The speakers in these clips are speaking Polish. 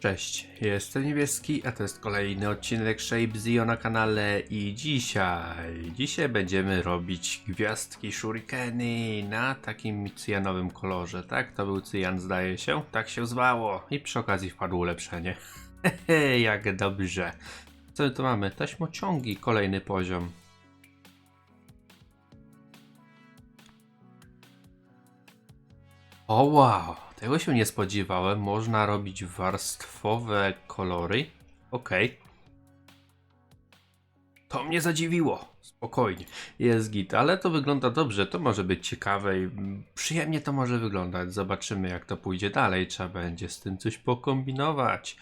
Cześć, jestem Niebieski, a to jest kolejny odcinek Shape Zio na kanale i dzisiaj, dzisiaj będziemy robić gwiazdki shurikeny na takim cyjanowym kolorze, tak? To był cyjan zdaje się, tak się zwało i przy okazji wpadło ulepszenie. Jak dobrze. Co my tu mamy? Taśmociągi, kolejny poziom. O wow, tego się nie spodziewałem. Można robić warstwowe kolory. Okej. To mnie zadziwiło. Spokojnie. Jest git, ale to wygląda dobrze. To może być ciekawe i przyjemnie to może wyglądać. Zobaczymy jak to pójdzie dalej. Trzeba będzie z tym coś pokombinować.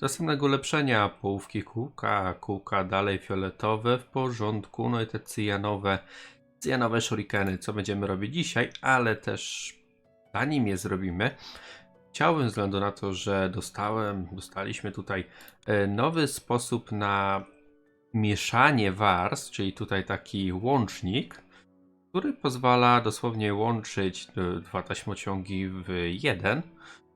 Następnego ulepszenia połówki kółka, kółka dalej fioletowe w porządku. No i te cyjanowe, cyjanowe shurikeny, co będziemy robić dzisiaj, ale też zanim je zrobimy, chciałbym, ze względu na to, że dostałem, dostaliśmy tutaj e, nowy sposób na mieszanie warstw, czyli tutaj taki łącznik, który pozwala dosłownie łączyć e, dwa taśmociągi w jeden,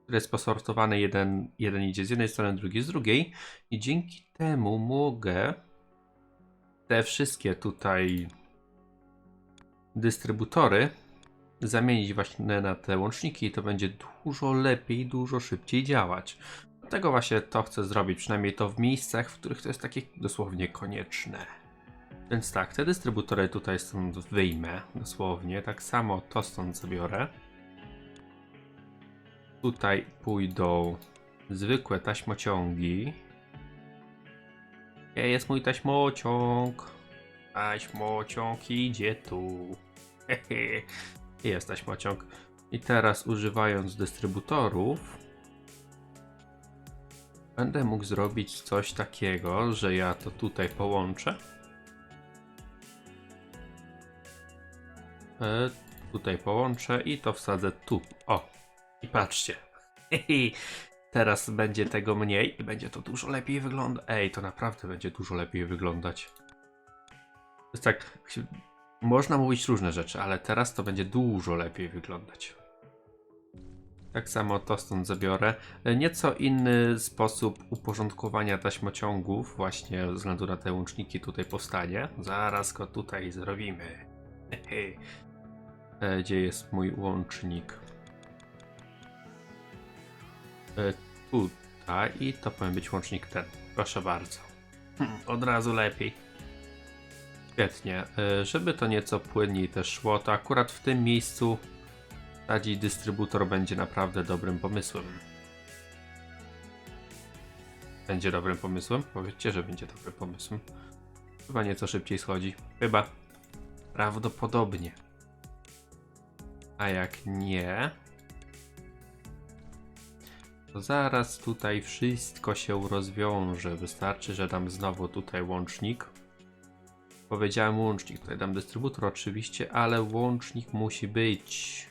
który jest posortowany, jeden, jeden idzie z jednej strony, drugi z drugiej. I dzięki temu mogę te wszystkie tutaj dystrybutory zamienić właśnie na te łączniki i to będzie dużo lepiej, dużo szybciej działać. Dlatego właśnie to chcę zrobić, przynajmniej to w miejscach, w których to jest takie dosłownie konieczne. Więc tak, te dystrybutory tutaj stąd wyjmę, dosłownie, tak samo to stąd zabiorę. Tutaj pójdą zwykłe taśmociągi. Gdzie jest mój taśmociąg? Taśmociąg idzie tu. Hehe. Jest taśmociąg. I teraz używając dystrybutorów będę mógł zrobić coś takiego, że ja to tutaj połączę. E, tutaj połączę i to wsadzę tu. O! I patrzcie. Teraz będzie tego mniej i będzie to dużo lepiej wyglądać. Ej, to naprawdę będzie dużo lepiej wyglądać. Jest tak, można mówić różne rzeczy, ale teraz to będzie dużo lepiej wyglądać. Tak samo to stąd zabiorę. Nieco inny sposób uporządkowania taśmociągów, właśnie ze względu na te łączniki tutaj powstanie. Zaraz go tutaj zrobimy. E, Gdzie jest mój łącznik? E, Tutaj i to powinien być łącznik ten. Proszę bardzo. Hmm, Od razu lepiej. Świetnie. E, Żeby to nieco płynniej też szło, to akurat w tym miejscu wsadzić dystrybutor będzie naprawdę dobrym pomysłem. Będzie dobrym pomysłem? Powiedzcie, że będzie dobrym pomysłem. Chyba nieco szybciej schodzi. Chyba. Prawdopodobnie. A jak nie, to zaraz tutaj wszystko się rozwiąże. Wystarczy, że dam znowu tutaj łącznik. Powiedziałem łącznik, tutaj dam dystrybutor oczywiście, ale łącznik musi być.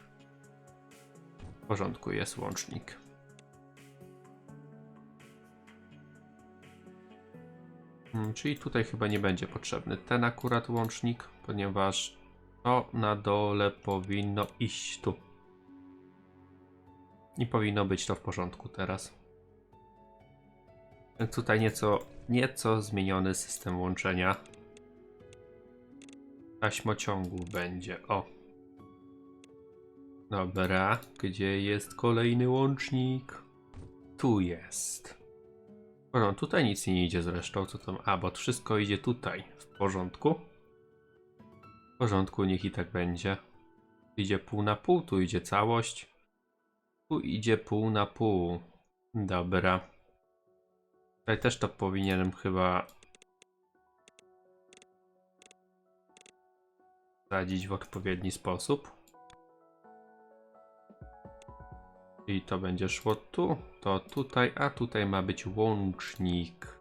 W porządku, jest łącznik. Hmm, czyli tutaj chyba nie będzie potrzebny ten akurat łącznik, ponieważ to na dole powinno iść tu. I powinno być to w porządku teraz. Tutaj nieco, nieco zmieniony system łączenia taśmociągu będzie. O. Dobra, gdzie jest kolejny łącznik? Tu jest. O, no, tutaj nic nie idzie zresztą, co tam? A, bo wszystko idzie tutaj. W porządku? W porządku, niech i tak będzie. Idzie pół na pół, tu idzie całość. Tu idzie pół na pół. Dobra. Tutaj też to powinienem chyba wsadzić w odpowiedni sposób. I to będzie szło tu, to tutaj, a tutaj ma być łącznik.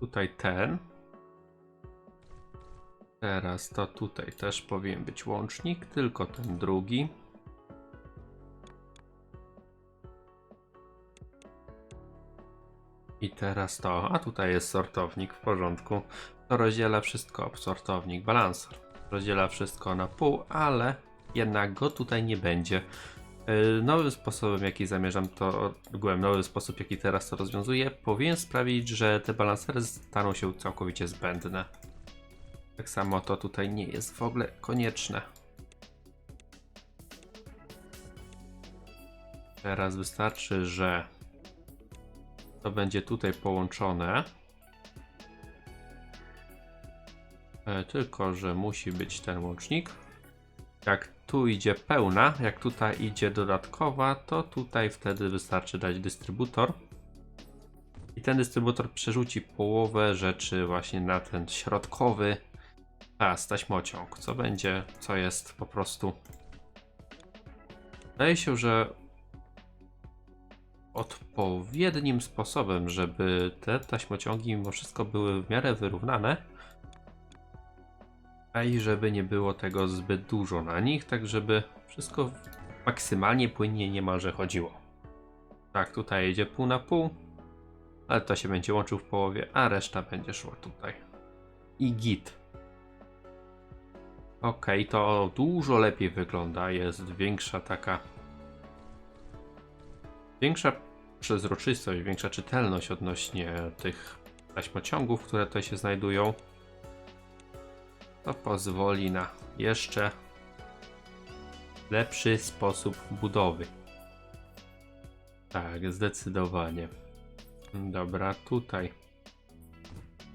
Tutaj ten. Teraz to tutaj też powinien być łącznik, tylko ten drugi. I teraz to, a tutaj jest sortownik w porządku. To rozdziela wszystko, sortownik, balansor. Rozdziela wszystko na pół, ale jednak go tutaj nie będzie. E, Nowym sposobem, jaki zamierzam to, ogółem nowy sposób, jaki teraz to rozwiązuję, powinien sprawić, że te balansery staną się całkowicie zbędne. Tak samo to tutaj nie jest w ogóle konieczne. Teraz wystarczy, że to będzie tutaj połączone. Tylko, że musi być ten łącznik. Jak tu idzie pełna, jak tutaj idzie dodatkowa, to tutaj wtedy wystarczy dać dystrybutor. I ten dystrybutor przerzuci połowę rzeczy właśnie na ten środkowy pas, taśmociąg, co będzie, co jest po prostu. Wydaje się, że odpowiednim sposobem, żeby te taśmociągi mimo wszystko były w miarę wyrównane, a i żeby nie było tego zbyt dużo na nich, tak żeby wszystko maksymalnie płynnie niemalże chodziło. Tak, tutaj jedzie pół na pół, ale to się będzie łączył w połowie, a reszta będzie szła tutaj. I git. Ok, to dużo lepiej wygląda, jest większa taka większa przezroczystość, większa czytelność odnośnie tych taśmociągów, które tutaj się znajdują. To pozwoli na jeszcze lepszy sposób budowy. Tak, zdecydowanie. Dobra, tutaj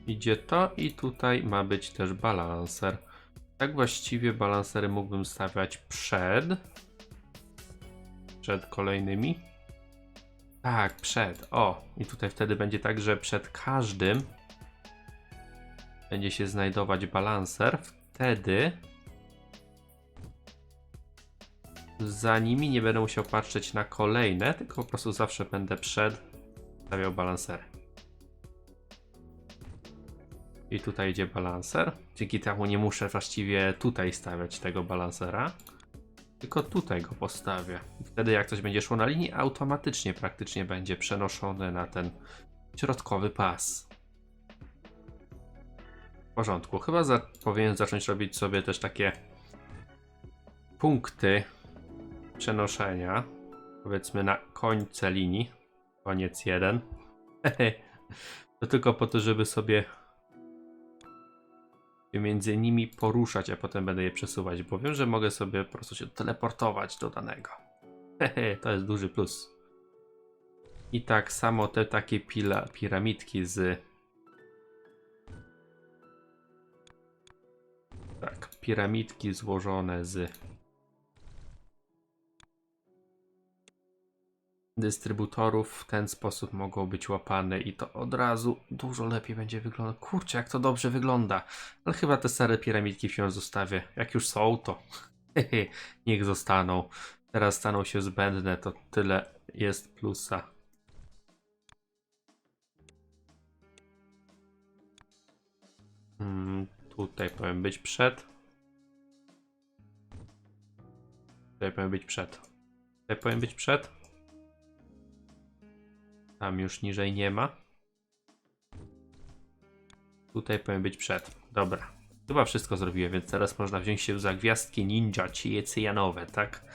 idzie to i tutaj ma być też balanser. Tak właściwie balansery mógłbym stawiać przed przed kolejnymi. Tak, przed. O, i tutaj wtedy będzie tak, że przed każdym będzie się znajdować balanser. Wtedy za nimi nie będę musiał patrzeć na kolejne, tylko po prostu zawsze będę przed stawiał balansery. I tutaj idzie balanser. Dzięki temu nie muszę właściwie tutaj stawiać tego balansera. Tylko tutaj go postawię. Wtedy jak coś będzie szło na linii, automatycznie praktycznie będzie przenoszone na ten środkowy pas. Porządku. Chyba za, powinien zacząć robić sobie też takie punkty przenoszenia. Powiedzmy na końce linii. Koniec jeden. to tylko po to, żeby sobie między nimi poruszać, a potem będę je przesuwać, bo wiem, że mogę sobie po prostu się teleportować do danego. To jest duży plus. I tak samo te takie pila, piramidki z. piramidki złożone z dystrybutorów w ten sposób mogą być łapane i to od razu dużo lepiej będzie wyglądać. Kurczę, jak to dobrze wygląda. Ale chyba te stare piramidki wciąż zostawię. Jak już są, to niech zostaną. Teraz staną się zbędne, to tyle jest plusa. Hmm, tutaj powinien być przed. Tutaj powinien być przed. Tutaj powinien być przed. Tam już niżej nie ma. Tutaj powinien być przed. Dobra. Chyba wszystko zrobiłem, więc teraz można wziąć się za gwiazdki ninja, ci cyjanowe, tak?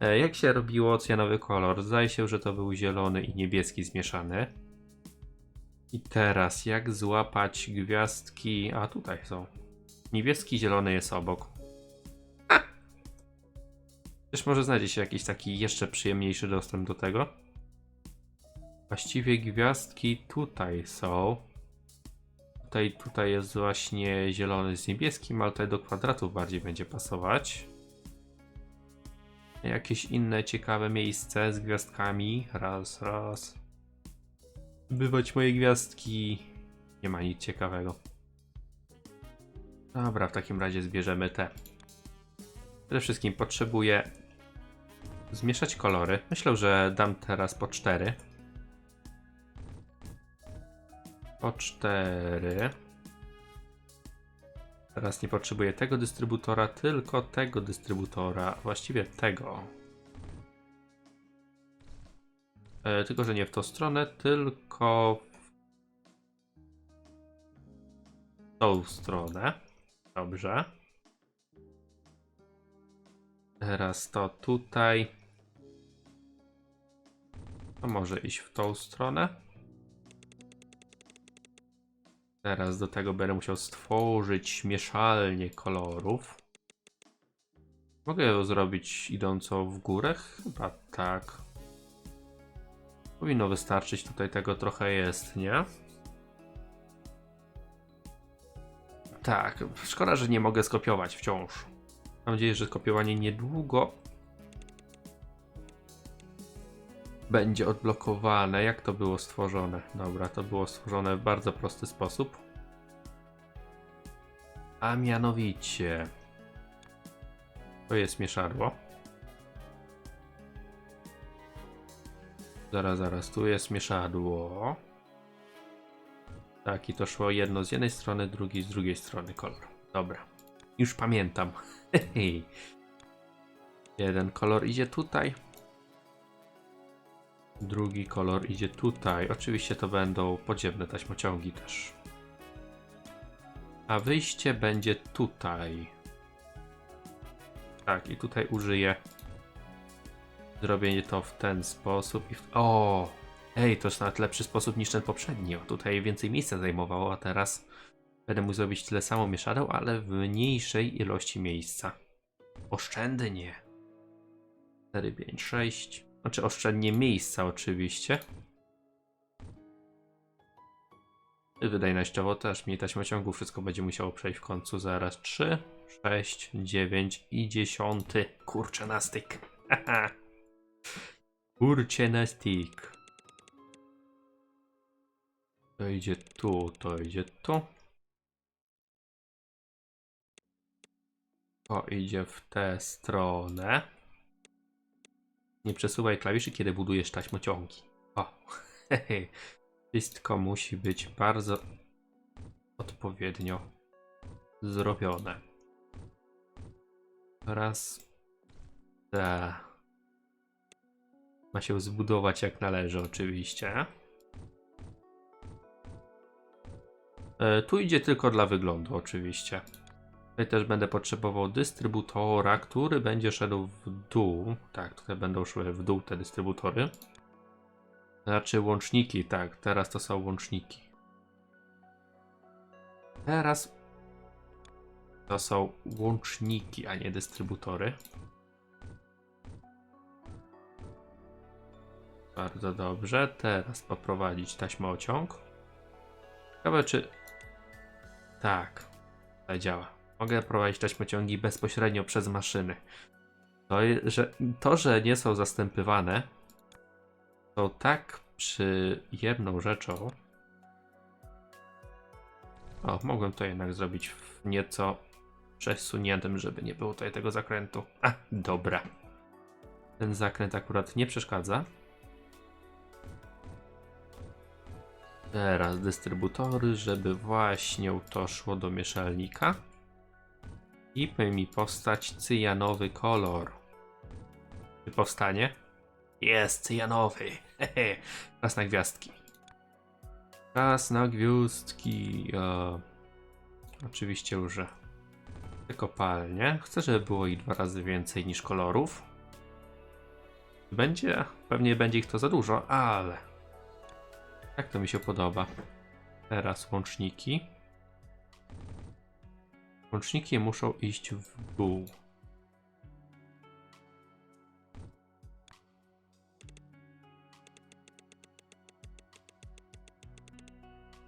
E, jak się robiło cyjanowy kolor? Zdaje się, że to był zielony i niebieski zmieszany. I teraz jak złapać gwiazdki? A tutaj są. Niebieski, zielony jest obok. Też może znajdzie się jakiś taki jeszcze przyjemniejszy dostęp do tego. Właściwie gwiazdki tutaj są. Tutaj, tutaj jest właśnie zielony z niebieskim, ale tutaj do kwadratów bardziej będzie pasować. Jakieś inne ciekawe miejsce z gwiazdkami. Raz, raz. Bywać moje gwiazdki. Nie ma nic ciekawego. Dobra, w takim razie zbierzemy te. Przede wszystkim potrzebuję zmieszać kolory. Myślę, że dam teraz po 4. Po 4. Teraz nie potrzebuję tego dystrybutora, tylko tego dystrybutora. Właściwie tego. E, tylko, że nie w tą stronę, tylko w tą stronę. Dobrze. Teraz to tutaj. To może iść w tą stronę. Teraz do tego będę musiał stworzyć mieszalnię kolorów. Mogę ją zrobić idącą w górę? Chyba tak. Powinno wystarczyć, tutaj tego trochę jest, nie? Tak, szkoda, że nie mogę skopiować wciąż. Mam nadzieję, że kopiowanie niedługo będzie odblokowane. Jak to było stworzone? Dobra, to było stworzone w bardzo prosty sposób. A mianowicie. To jest mieszadło. Zaraz, zaraz, tu jest mieszadło. Tak, i to szło jedno z jednej strony, drugi z drugiej strony kolor. Dobra, już pamiętam. Jeden kolor idzie tutaj. Drugi kolor idzie tutaj. Oczywiście to będą podziemne taśmociągi też. A wyjście będzie tutaj. Tak, i tutaj użyję zrobienie to w ten sposób i w... O! Ej, to jest nawet lepszy sposób niż ten poprzedni. O, tutaj więcej miejsca zajmowało, a teraz będę mógł zrobić tyle samo mieszadeł, ale w mniejszej ilości miejsca. Oszczędnie. 4, 5, 6. Znaczy oszczędnie miejsca oczywiście. Wydajnościowo też mniej taśmociągu wszystko będzie musiało przejść w końcu zaraz 3, 6, 9 i 10. Kurczę na styk. Kurczę na styk. To idzie tu, to idzie tu. To idzie w tę stronę. Nie przesuwaj klawiszy, kiedy budujesz taśmociągi. O, hehe. Wszystko musi być bardzo odpowiednio zrobione. Raz. Da. Ma się zbudować jak należy, oczywiście. E, tu idzie tylko dla wyglądu, oczywiście. Też będę potrzebował dystrybutora, który będzie szedł w dół. Tak, tutaj będą szły w dół te dystrybutory. Znaczy łączniki, tak, teraz to są łączniki. Teraz to są łączniki, a nie dystrybutory. Bardzo dobrze. Teraz poprowadzić taśmociąg. Ciekawe czy... Tak, to działa. Mogę prowadzić taśmociągi bezpośrednio przez maszyny. To, że, to, że nie są zastępywane, to tak przyjemną rzeczą. O, mogłem to jednak zrobić w nieco przesuniętym, żeby nie było tutaj tego zakrętu. A, dobra. Ten zakręt akurat nie przeszkadza. Teraz dystrybutory, żeby właśnie to szło do mieszalnika. Powinien mi powstać cyjanowy kolor. Czy powstanie? Jest cyjanowy. Czas na gwiazdki. Czas na gwiazdki. Oczywiście już te kopalnie. Chcę, żeby było ich dwa razy więcej niż kolorów. Będzie, pewnie będzie ich to za dużo, ale tak to mi się podoba. Teraz łączniki. Łączniki muszą iść w dół.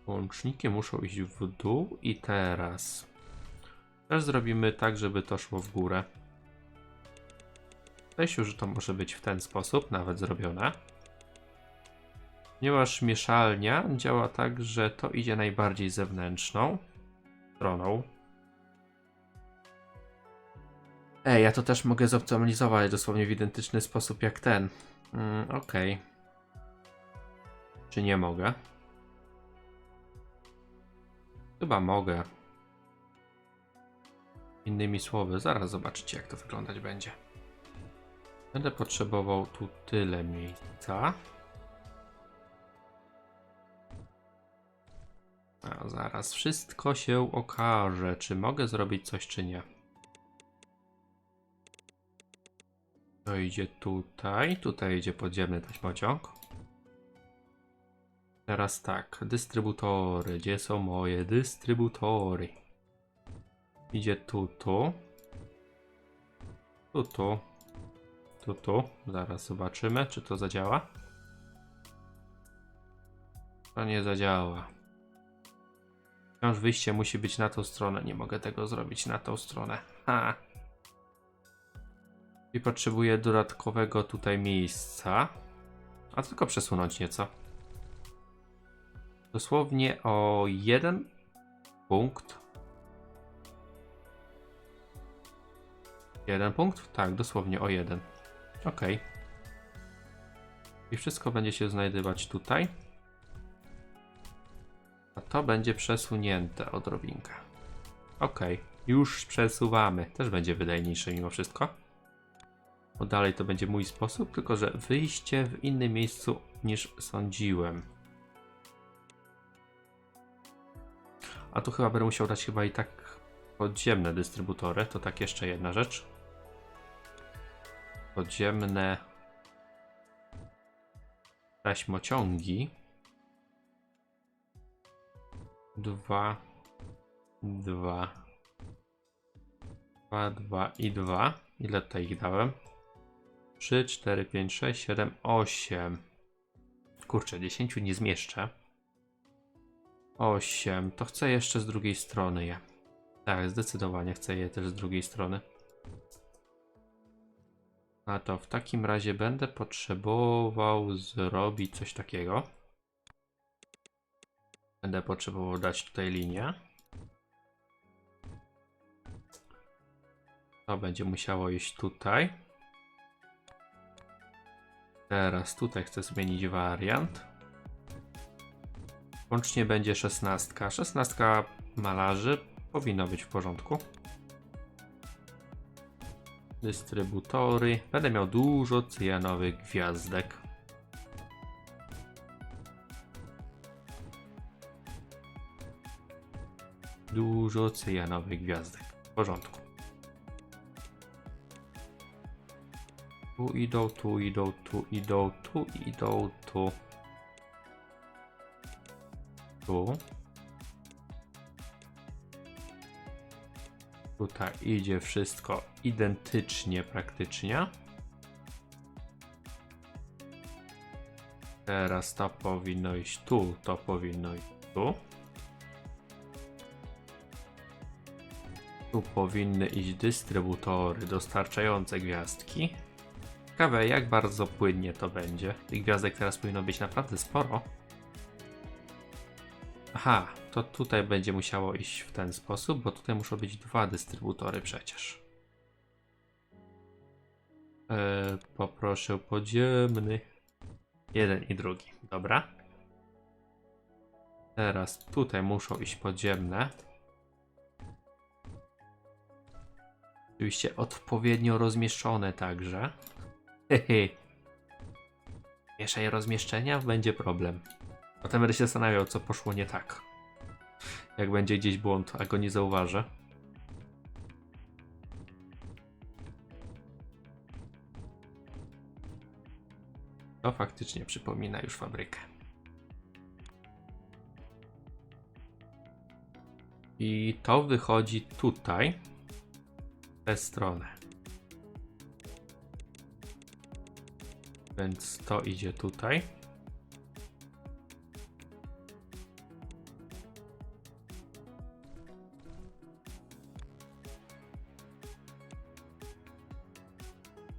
Łączniki muszą iść w dół i teraz też zrobimy tak, żeby to szło w górę. Myślę, że to może być w ten sposób nawet zrobione. Ponieważ mieszalnia działa tak, że to idzie najbardziej zewnętrzną stroną. Ej, ja to też mogę zoptymalizować dosłownie w identyczny sposób jak ten. Mm, Okej. Czy nie mogę? Chyba mogę. Innymi słowy, zaraz zobaczycie jak to wyglądać będzie. Będę potrzebował tu tyle miejsca. A zaraz wszystko się okaże, czy mogę zrobić coś, czy nie. To idzie tutaj, tutaj idzie podziemny taśmociąg. Teraz tak, dystrybutory. Gdzie są moje dystrybutory? Idzie tu, tu. Tu, tu. Tu, tu. Zaraz zobaczymy, czy to zadziała. To nie zadziała. Wciąż wyjście musi być na tą stronę. Nie mogę tego zrobić na tą stronę. Ha. I potrzebuję dodatkowego tutaj miejsca. A tylko przesunąć nieco. Dosłownie o jeden punkt. Jeden punkt? Tak, dosłownie o jeden. Ok. I wszystko będzie się znajdować tutaj. A to będzie przesunięte odrobinkę. Ok, już przesuwamy. Też będzie wydajniejsze mimo wszystko. Bo dalej to będzie mój sposób, tylko że wyjście w innym miejscu niż sądziłem. A tu chyba będę musiał dać chyba i tak podziemne dystrybutory. To tak jeszcze jedna rzecz. Podziemne taśmociągi. Dwa, dwa, dwa, dwa i dwa. Ile tutaj ich dałem? 3, 4, 5, 6, 7, 8. Kurczę, 10 nie zmieszczę. 8. To chcę jeszcze z drugiej strony je. Tak, zdecydowanie chcę je też z drugiej strony. A to w takim razie będę potrzebował zrobić coś takiego. Będę potrzebował dać tutaj linię. To będzie musiało iść tutaj. Teraz tutaj chcę zmienić wariant. Łącznie będzie 16. 16 malarzy powinno być w porządku. Dystrybutory. Będę miał dużo cyjanowych gwiazdek. Dużo cyjanowych gwiazdek. W porządku. Tu idą, tu idą, tu idą, tu idą, tu. Tu. Tutaj idzie wszystko identycznie praktycznie. Teraz to powinno iść tu, to powinno iść tu. Tu powinny iść dystrybutory dostarczające gwiazdki. Ciekawe jak bardzo płynnie to będzie. Tych gwiazdek teraz powinno być naprawdę sporo. Aha, to tutaj będzie musiało iść w ten sposób, bo tutaj muszą być dwa dystrybutory przecież. Eee, poproszę podziemny. Jeden i drugi, dobra. Teraz tutaj muszą iść podziemne. Oczywiście odpowiednio rozmieszczone także. Mieszaj rozmieszczenia, będzie problem. Potem będę się zastanawiał, co poszło nie tak. Jak będzie gdzieś błąd, a go nie zauważę. To faktycznie przypomina już fabrykę. I to wychodzi tutaj, w tę stronę. Więc to idzie tutaj.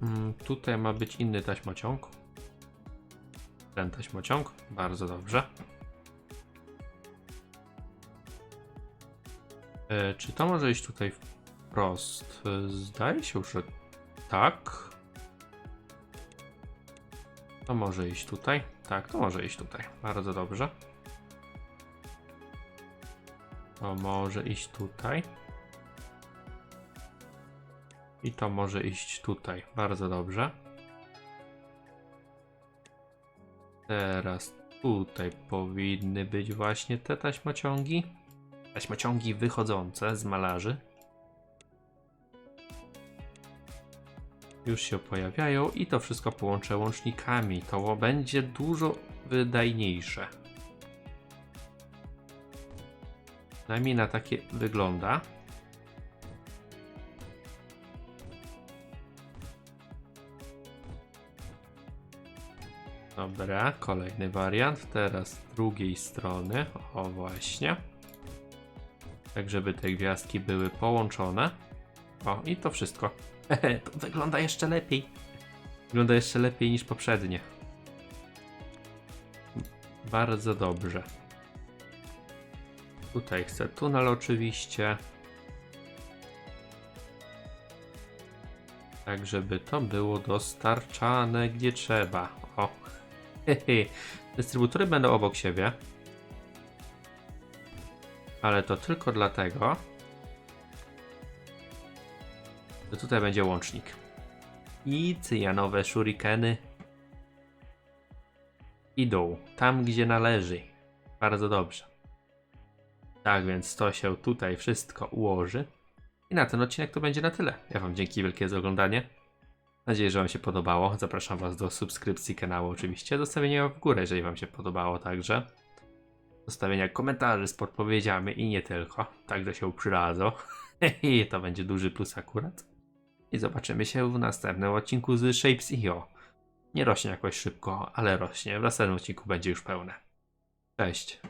Mm, Tutaj ma być inny taśmociąg. Ten taśmociąg. Bardzo dobrze. E, czy to może iść tutaj wprost? E, Zdaje się, że tak. To może iść tutaj. Tak, to może iść tutaj. Bardzo dobrze. To może iść tutaj. I to może iść tutaj. Bardzo dobrze. Teraz tutaj powinny być właśnie te taśmociągi. Taśmociągi wychodzące z malarzy. Już się pojawiają i to wszystko połączę łącznikami. To będzie dużo wydajniejsze. Przynajmniej na takie wygląda. Dobra, kolejny wariant. Teraz z drugiej strony. O, właśnie. Tak, żeby te gwiazdki były połączone. O, i to wszystko. To wygląda jeszcze lepiej. Wygląda jeszcze lepiej niż poprzednie. Bardzo dobrze. Tutaj chcę tunel oczywiście. Tak, żeby to było dostarczane gdzie trzeba. O. Hehe. Dystrybutory będą obok siebie. Ale to tylko dlatego, że tutaj będzie łącznik. I cyjanowe shurikeny idą tam, gdzie należy. Bardzo dobrze. Tak więc to się tutaj wszystko ułoży. I na ten odcinek to będzie na tyle. Ja Wam dzięki wielkie za oglądanie. Mam nadzieję, że Wam się podobało. Zapraszam Was do subskrypcji kanału oczywiście. Zostawienia w górę, jeżeli Wam się podobało także. Zostawienia komentarzy z podpowiedziami i nie tylko. Także się przydadzą. I to będzie duży plus akurat. I zobaczymy się w następnym odcinku z Shapes.io. Nie rośnie jakoś szybko, ale rośnie. W następnym odcinku będzie już pełne. Cześć.